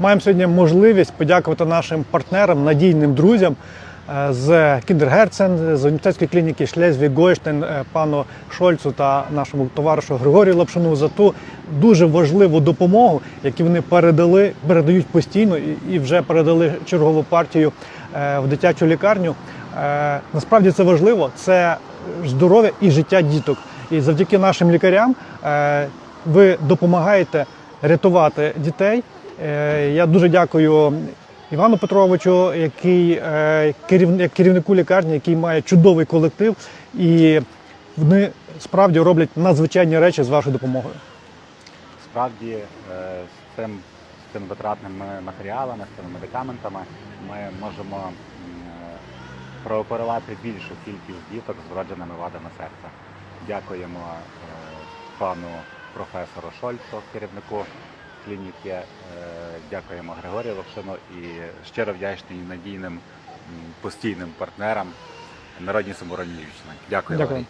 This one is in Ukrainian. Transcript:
маємо сьогодні можливість подякувати нашим партнерам, надійним друзям е, з Кіндергерцен, з університетської клініки Шлезві Гойштен, е, пану Шольцу та нашому товаришу Григорію Лапшину за ту дуже важливу допомогу, яку вони передали, передають постійно і, вже передали чергову партію е, в дитячу лікарню. Насправді це важливо, це здоров'я і життя діток. І завдяки нашим лікарям ви допомагаєте рятувати дітей. Е, Я дуже дякую Івану Петровичу, який е, як керівнику лікарні, який має чудовий колектив, і вони справді роблять надзвичайні речі з вашою допомогою. Справді е, з цим з цими витратними матеріалами, з цими медикаментами ми можемо прооперувати більшу кількість діток з вродженими вадами серця. Дякуємо пану професору Шольцу, керівнику клініки. е, Дякуємо Григорію Локшину і щиро вдячний надійним постійним партнерам Народній самообороні Львівщини. Дякую. Дякую.